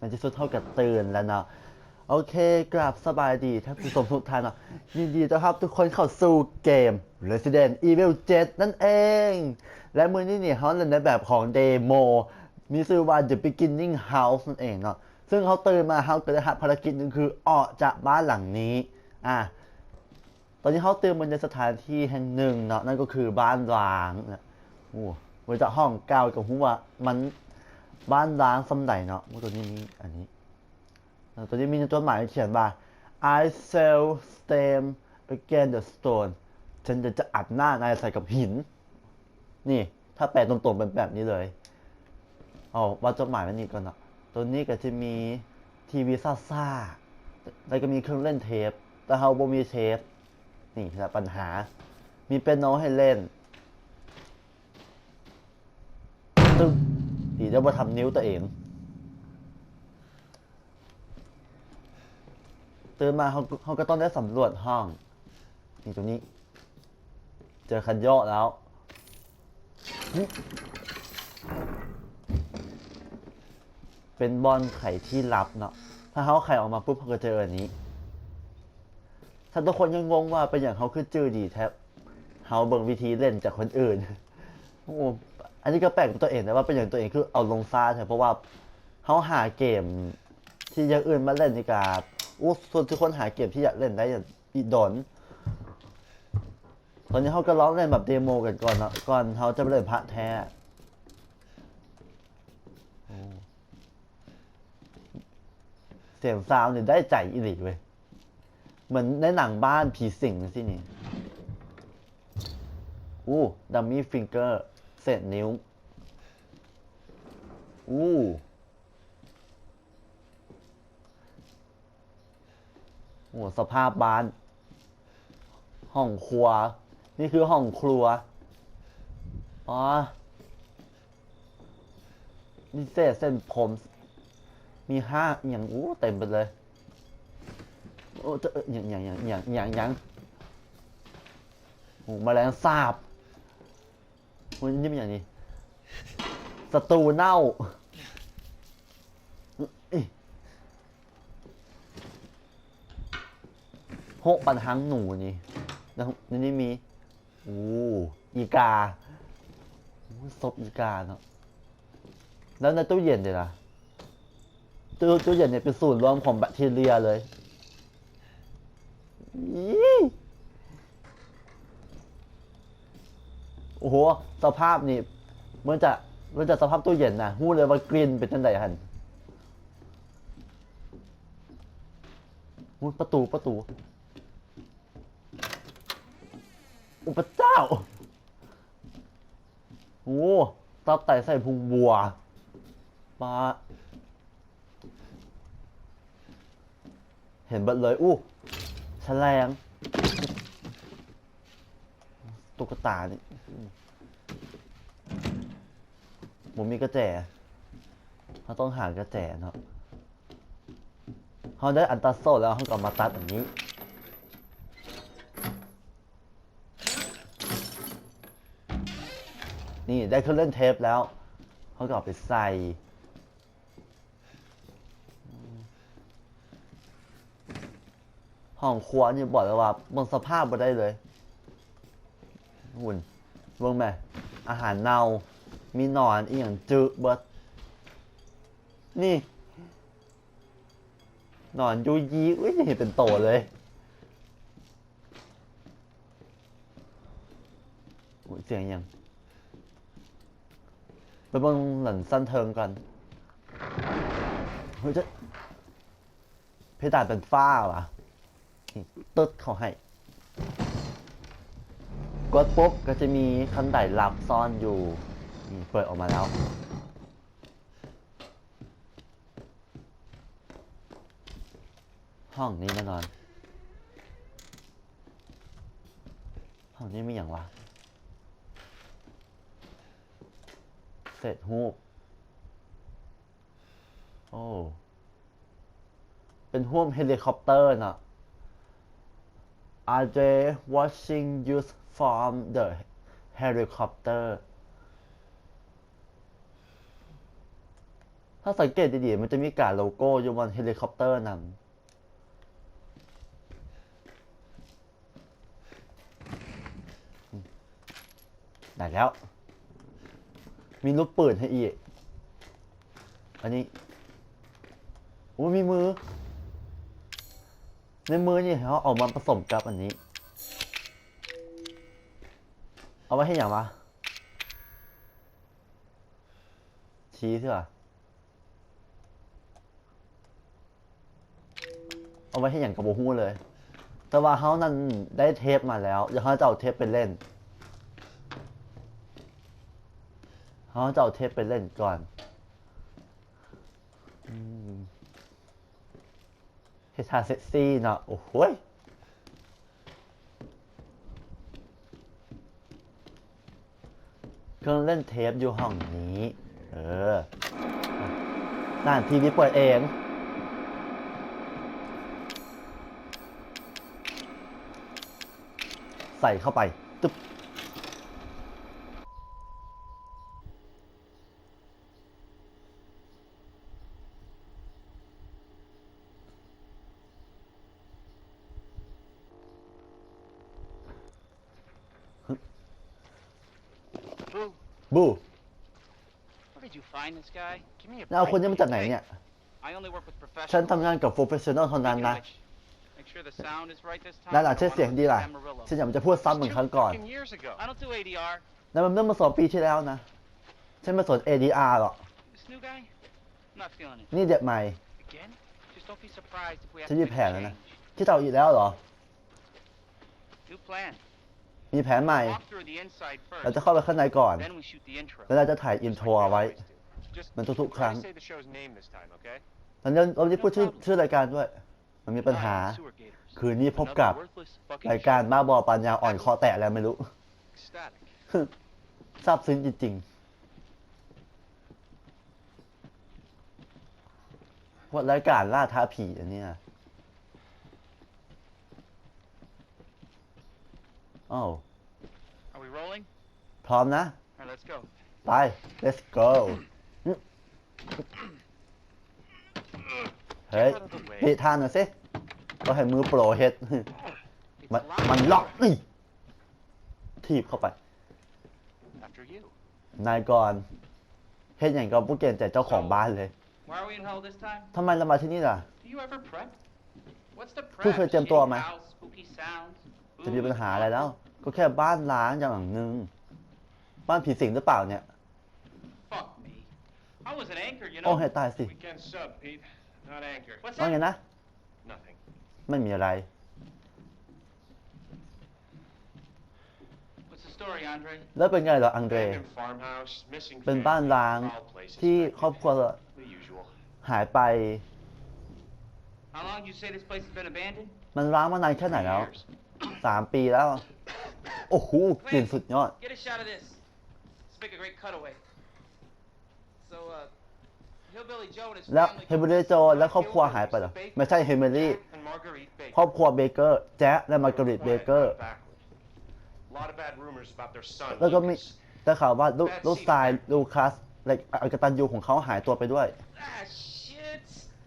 ในที่สุดเท่ากับตื่นแล้วเนาะโอเคกราบสบายดีท่านผู้ชมทุกท่านเนาะยินดีต้อนรับทุกคนเข้าสู่เกม Resident Evil 7 นั่นเอง และมือนี้เนี่ยเขาเล่นในแบบของเดโมมีชื่อว่า The Beginning House นั่นเองเนาะซึ่งเขาตื่นมาเขาก็ได้รับภารกิจหนึงคือออกจากบ้านหลังนี้อะตอนนี้เขาเตือนมันในสถานที่แห่งหนึ่งเนาะนั่นก็คือบ้านร้างนะโอ้ไว้จากห้องเก่ากับหัวมัน บ้านร้างสมัยเนาะว่าตัวนี้มีอันนี้ ตัวนี้มีตัวหมายเขียนว่า I shall stand against the stone ฉันจะจะอัดหน้านายใส่กับหิน นี่ ถ้าแปลตรงๆเป็นแบบนี้เลยเอาว่าจดหมายมันนี่ก่อนเนาะตัวนี้ก็จะมีทีวีซ่าๆแล้วก็มีเครื่องเล่นเทป แต่เฮาบ่มีเทป นี่แหละปัญหา มีเป็นโนให้เล่นตึ้ง ดีจะมาทำนิ้วตัวเอง ตื่นมาเขาเขาก็ต้องได้สำรวจห้อง นี่ตรงนี้ เจอคันโยกแล้ว เป็นบอลไข่ที่ลับเนาะ ถ้าเขาไข่ออกมาปุ๊บเขาก็เจออันนี้ ถ้าทุกคนยังงงว่าเป็นอย่างเขาคือจื้อดีแทบเขาเบิ่งวิธีเล่นจากคนอื่น โอ้ อันนี้ก็แปลกกับตัวเองนะว่าเป็นอย่างตัวเองคือเอาลงซาแทบเพราะว่าเขาหาเกมที่อย่างอื่นมาเล่นนี่กาอู้ส่วนทุกคนหาเกมที่อยากเล่นได้อย่างอีดอนตอนนี้เขาก็ร้องเล่นแบบเดโมกันก่อนนะก่อนเขาจะไปเล่นพระแท้เสียงซาวเนี่ยได้ใจอีหลีเว้ยเหมือนในหนังบ้านผีสิงสินี่ อู้ดัมมี่ฟิงเกอร์ เศษนิ้ว อู้โอ้สภาพบ้าน ห้องครัว นี่คือห้องครัว อ๋อ นี่เศษเส้นผม มีห้าอหย่างอู้เต็มไปเลย โอ้เจออย่างอย่างอย่างอย่างอย่างอย่างโอ้แมลงสาบ โอ้ยนี่เป็นอย่างนี้ศัตรูเน่าอิหกปันหังหนูนี่แล้วนี่นี่มีโอ้อีกาโอ้ศพอีกาเนาะแล้วในตู้เย็นเดี๋ยวล่ะตู้ตู้เย็นเนี่ยเป็นศูนย์รวมของแบคทีเรียเลย โอ้โห สภาพนี่เหมือนจะเหมือนจะสภาพตู้เย็นนะหู้เลยว่ากลิ่นเป็นจังไดหันหูประตูประตูอุปเจ้า โอ้ตับไตใส่พุงบัวปลาเห็นบัดเลย อู้แฉลง ตุ๊กตานี่ผมมีกระแจเขาต้องหากระแจเนาะเขาได้อันตัดโซ่แล้วเขาก็เอามาตัดอย่างนี้ นี่ได้เครื่องเล่นเทปแล้วเขาก็เอาไปใส่ห้องครัวนี่บอกเลยว่าบนสภาพบ่ได้เลย หุ่นเบิ่งแม่อาหารเน่ามีหนอนอีหยังจืดเบิดนี่หนอนยูยีอุ้ยเห็นเป็นโตเลยอุ๊ยเสียงยังไปเบิ่งหลันสั้นเทิงก่อนเฮ้ยจะเพดานเป็นฝ้าว่ะตึ๊ดเขาให้ กดปุ๊บก็จะมีคันไดลับซ่อนอยู่นี่เปิดออกมาแล้ว ห้องนี้แน่นอน ห้องนี้มีอย่างวะเสร็จหูปโอ้เป็นห่วงเฮลิคอปเตอร์นะ Are they watching you from the helicopter ถ้าสังเกตดีๆ มันจะมีการโลโก้อยู่บนเฮลิคอปเตอร์นำได้แล้ว มีลูกปืนให้อีก อันนี้ โอ้มีมือ ในมือนี่เขาเอามาผสมกับอันนี้ เอาไว้ให้อย่างวะ ชี้ใช่ป่ะเอาไว้ให้อย่างกับโบฮู้เลย แต่ว่าเขานั้นได้เทปมาแล้วเดี๋ยวเขาจะเอาเทปไปเล่นเขาจะเอาเทปไปเล่นก่อนอเฮดทาเซ็กซี่เนาะ โอ้โห เครื่องเล่นเทปอยู่ห้องนี้ เออด้านทีวีเปิดเอง ใส่เข้าไปตึ๊บ Boo, บู where did you find this guy? Give me a แล้วเอา break, คนนี้มาจากไหน okay? เนี่ย I only work with ฉัน professionals. ทำงานกับโปรเฟชชั่นอลเท่านั้น Speaking นะ of which, make sure the sound is right this time. ด้านหลัง I ใช้ don't เสียง wanna ดี lose ล่ะ Amarillo. ฉันอยากจะพูดซ้ำเหมือนครั้งก่อน Fucking years ago. I don't do ADR. นั่นมันเมื่อมาสองปีที่แล้วนะ ฉันไม่สน ADR หรอก This new guy, I'm not feeling it. นี่เด็กใหม่ Again? Just don't be surprised if we have Chứ to gì make phèn a rồi nè. change. ที่เจ้าอีกแล้วเหรอ New plan. มีแผนใหม่ Walk through the inside เรา first. จะเข้าไปข้างในก่อน Then we shoot the intro. แล้วเราจะถ่ายอินโทรเอาไว้ Just มันทุกๆครั้ง try to say the show's name this time, okay? ตอนนี้เราไม่ได้พูดชื่อชื่อรายการด้วย มันมีปัญหา Sewer Gators. คืนนี้พบกับ Another worthless fucking รายการ show. บ้าบอปัญญาอ่อนคอแตะแล้วไม่รู้ Ecstatic. ซาบซึ้งจริงๆว่ารายการล่าท้าผีอันเนี้ยอ้าว Are we rolling? พร้อมนะ All right, let's go. ไป let's go เฮ้ย Get out of the way. ปิดทางหน่อยสิก็ให้มือโปรเฮ็ดมันมันล็อกนี่ทีบเข้าไป นายก่อนเฮ็ดอย่างกับผู้เกณฑ์แต่เจ้าของบ้านเลยทำไมเรามาที่นี่ล่ะเพิ่เคยเตรียมตัวไหมจะมีปัญหาอะไรแล้ว ก็แค่บ้านล้างอย่างหนึ่งบ้านผีสิงหรือเปล่าเนี่ย I was an anchor, you โอ้ know. ให้ตายสิ Weekend sub, Pete. Not anchor. What's ว่าไง that? นะ Nothing. ไม่มีอะไร What's the story, Andre? แล้วเป็นไงเหรออังเดร Abandoned farmhouse, missing เป็น family, บ้านร้าง foul places, ที่ nightmares. ครอบครัว The usual. หายไป How long did you say this place has been abandoned? มันร้างมานานแค่ไหนแล้ว Years. สามปีแล้ว โอ้โหกลิ่นสุดยอด Get a shot of this. Let's make a great cutaway. แล้ว family เฮมิลี่โจและครอบครัวหายไปเหรอไม่ใช่เฮมิลี่ And Marguerite Baker. ครอบครัวเบเกอร์แจ๊ะและมาร์กาเร็ตเบเกอร์ A lot of bad rumors about their son. แล้วก็มี Lucas. ได้ข่าวว่าลูกลูกชายลูคัสและอากตันยูของเขาหายตัวไปด้วย Ah, shit.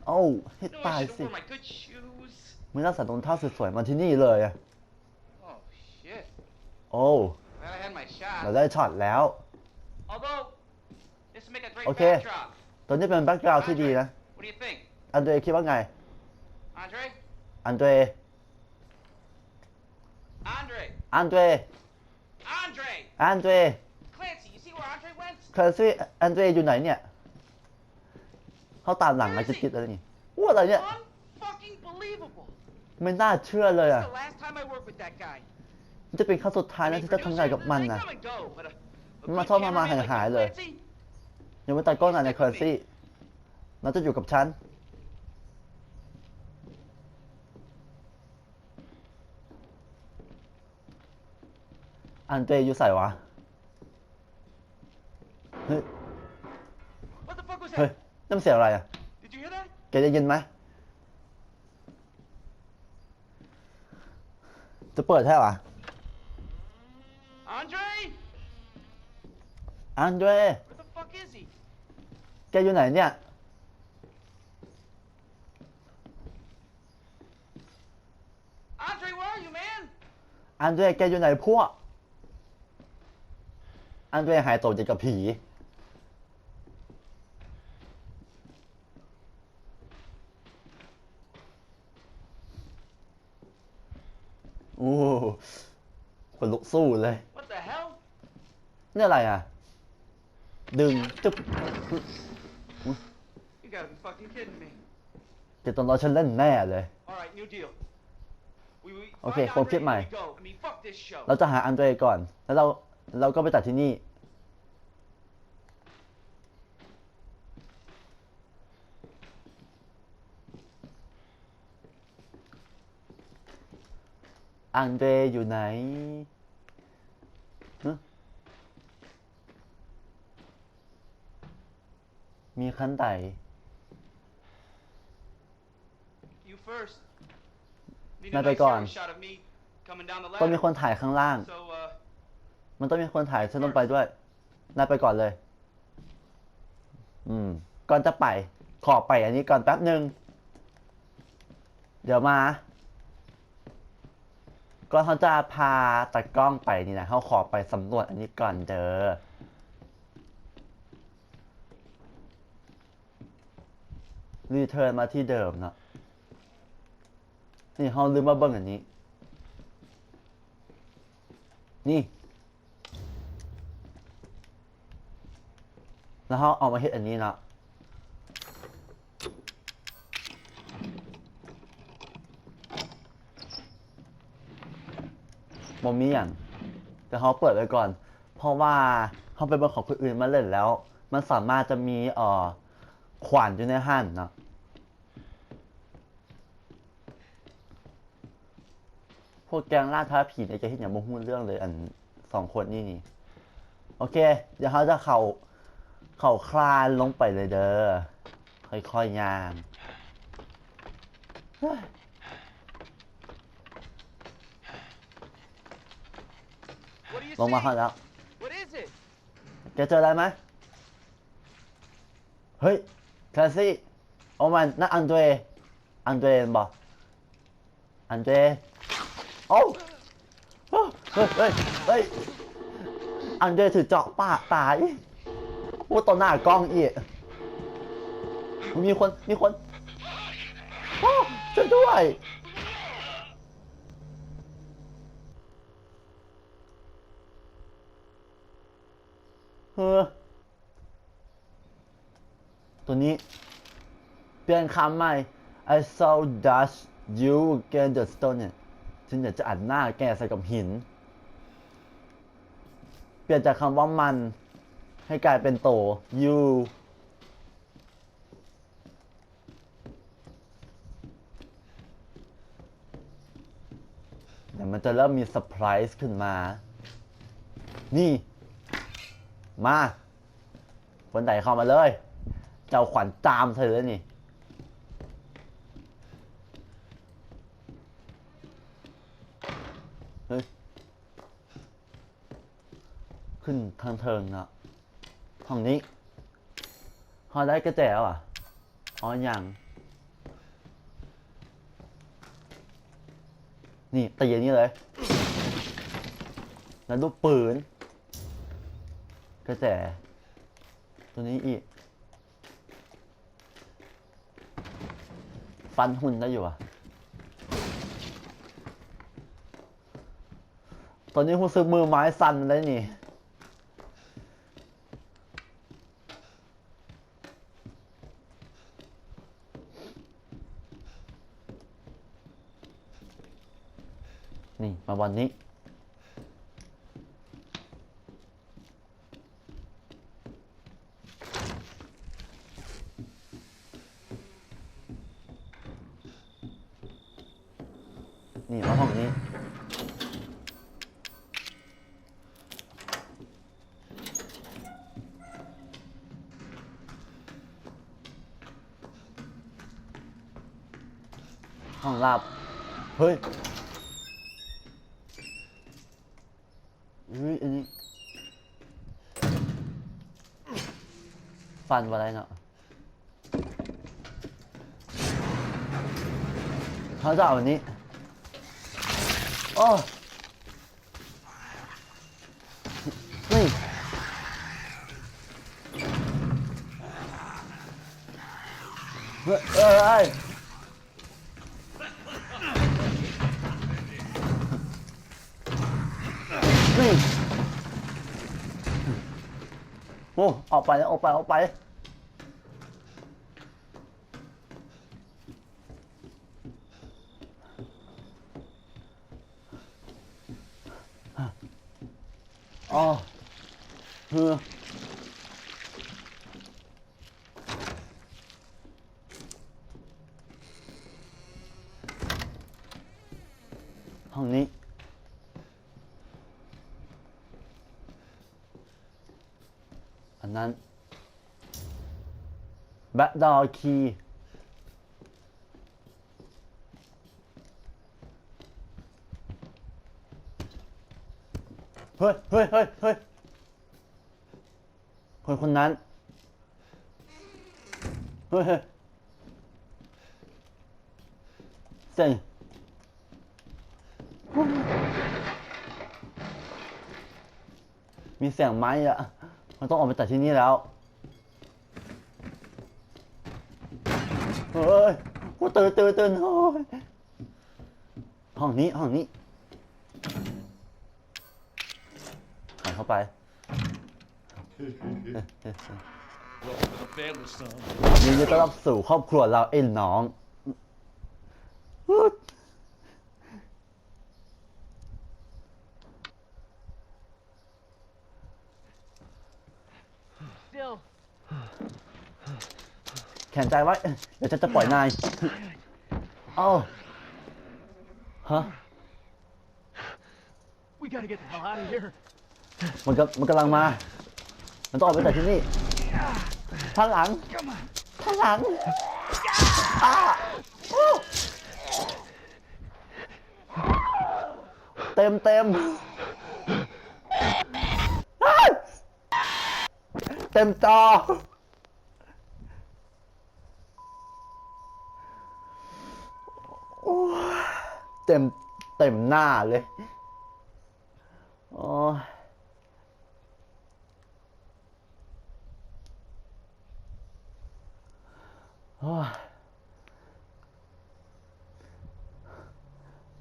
โอ้าให้ No, ตาย I should สิ have worn my good shoes. ไม่น่าใส่รองเท้าสวยๆมาที่นี่เลยอะ Oh, shit. โอ้ Glad I had my เรา shot. ได้ช็อตแล้ว Although, this would make a great Okay. backdrop. ตอนนี้เป็นแบ็กกราวด์ที่ดีนะ What do you think? อันเดรคิดว่าไง Andre? อันเดร Andre! อันเดร Andre! อันเดร Clancy, you see where Andre went? คลาซี่อันเดรอยู่ไหนเนี่ย เขาตามหลังมาจะคิดอะไรนี่ว่าอะไรเนี่ย Unfucking believable. ไม่น่าเชื่อเลย This อะ is the last time I worked with that guy. มันจะเป็นครั้งสุดท้าย I นะ mean, ที่จะทำงานกับมัน producers, นะ they come and go, but a- a มันมา good ชอบมามา cameraman like หาย you, ๆเลย Clancy, ยังไม่ตัดกล้องนานในคลาซี่เราจะอยู่กับฉัน อันเดรอยู่ใส่วะ เฮ้ย What the fuck was เฮ้ย that? นั่นมันเสียงอะไรอะ Did you hear that? แกได้ยินไหม จะเปิดใช่ปะ Andre? อันเดร Where the fuck is he? แกอยู่ไหนเนี่ย Andre where are you man อันเดรแกอยู่ไหนพวก อันเดรหายตัวจากกับผี โอ้คนลุกสู้เลย What the hell นี่อะไรอะ ดึงจุ๊บ You gotta be fucking kidding me. จะต้องรอฉันเล่นแน่เลย All right, new deal. We, we Okay, find không Andre kiếp and mày. we go. I mean, fuck this show. เราจะหาอันเดรก่อน แล้วเราเราก็ไปตัดที่นี่ อันเดรอยู่ไหนฮะมี ขั้นไต่ You first. Need a Nãy nice bay còn. hero shot of me coming down the ต้องมี ladder. คนถ่ายข้างล่าง So, uh, มันต้องมีคนถ่ายฉันต้องไปด้วยนายไปก่อนเลย อืม ก่อนจะไป ขอไปอันนี้ก่อนแป๊บหนึ่ง เดี๋ยวมา ก่อนเขาจะพาตากล้องไปนี่นะเขาขอไปสำรวจอันนี้ก่อนเด้อ รีเทิร์นมาที่เดิมนะนี่เขาลืมมาเบิ้งอันนี้ นี่ แล้วเขาเอามาเฮ็ดอันนี้นะมมีอย่างแต่เขาเปิดไว้ก่อน เพราะว่าเขาไปเบิ่งของคนอื่นมาเล่นแล้ว มันสามารถจะมีเอ่อขวานอยู่ในห้านนะ วกแกงล่าท้าผีเนี่ยจะเห็นอย่างโมหูเรื่องเลยอันสองคนนี่นี่ โอเค เดี๋ยวเขาจะเข่าเข่าคลานลงไปเลยเด้อ ค่อยๆย่างลงมาข้างแล้ว What is it? แกเจออะไรไหมเฮ้ยแคลซี่โอ้มันนั่นอันเดรอันเดรบอกอันเดร โอ้เฮ้ยเฮ้ยเฮ้ยเฮ้ยอันเดรถือเจาะปากตายพูดต่อหน้ากล้องอีกมีคน มีคนโอ้ช่วยด้วย เฮ้อตัวนี้ เปลี่ยนคำใหม่ I saw dash you get the stone เนี่ย ฉันอยากจะอัดหน้าแกใส่กับหิน เปลี่ยนจากคำว่ามัน ให้กลายเป็นโต you เดี๋ยวมันจะเริ่มมีเซอร์ไพรส์ขึ้นมา นี่ มา คนไหนเข้ามาเลย เจ้าขวัญจามเธอเลยนี่ เฮ้ย ขึ้นทางเทิงเนาะห้องนี้ห้อได้กระแจแล้วอะอ๋อยังนี่ตีอย่างนี้เลย แล้วลูกปืน กระแจตัวนี้อีก ฟันหุ่นได้อยู่อะตอนนี้คุณซื้อมือไม้สั่นเลยนี่ นี่ มาวันนี้ นี่ มาห้องนี้ ห้องลับ เฮ้ย เฮ้ยอันนี้ฟันอะไรเนาะเขาจะเอาอันนี้โอ้เฮ้ยเฮ้ย นี่โอ้ออกไปแล้วออกไปออกไป อ๋อเออห้องนี้ อันนั้นแบ็คดอคีเฮ้ยเฮ้ยเฮ้ยเฮ้ยคนคนนั้น เฮ้ยเฮ้ยเสียงมีเสียงไม้อะ มันต้องออกไปจากที่นี่แล้ว เฮ้ยโอ้ตื่นตื่นตื่นโอ้ยห้องนี้ห้องนี้หันเข้าไป Welcome to the family, son. ยินดีต้อนรับสู่ครอบครัวเราไอ้น้อง แขนใจไว้ เดี๋ยวฉันจะปล่อยนายเอ้าฮะ We gotta get the hell out of here. มันก็มันกำลังมา มันต้องออกไปจากที่นี่ข้างหลังข้างหลังอ้าโอ้เต็มเต็มอ้ายเต็มจอโอ้ ต็มเต็มหน้าเลยโอ้โอ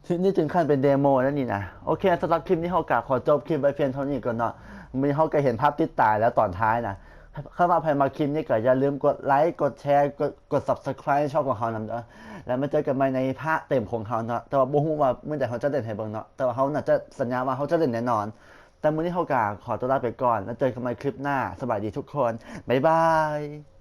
ทีนี้ถึงขั้นเป็นเดโมแล้วนี่นะโอเคสำหรับคลิปนี้เขากะขอจบคลิปไปเพียงเท่านี้ก่อนเนาะมีเขาก็เห็นภาพติดตายแล้วตอนท้ายนะ เข้ามาภายมาคลิปนี้ก็อย่าลืมกดไลค์กดแชร์กดกด subscribe ช่องของเขานำเนาะแล้วมาเจอกันใหม่ในภาคเต็มของเขาเนาะแต่ว่าบ่ฮู้ว่าเมื่อใดเขาจะเล่นให้เบิ่งเนาะแต่ว่าเขาน่าจะสัญญาว่าเขาจะเล่นแน่นอน แต่มื้อนี้เขากะขอตัวลาไปก่อน แล้วเจอกันใหม่คลิปหน้าสบายดีทุกคนบ๊ายบาย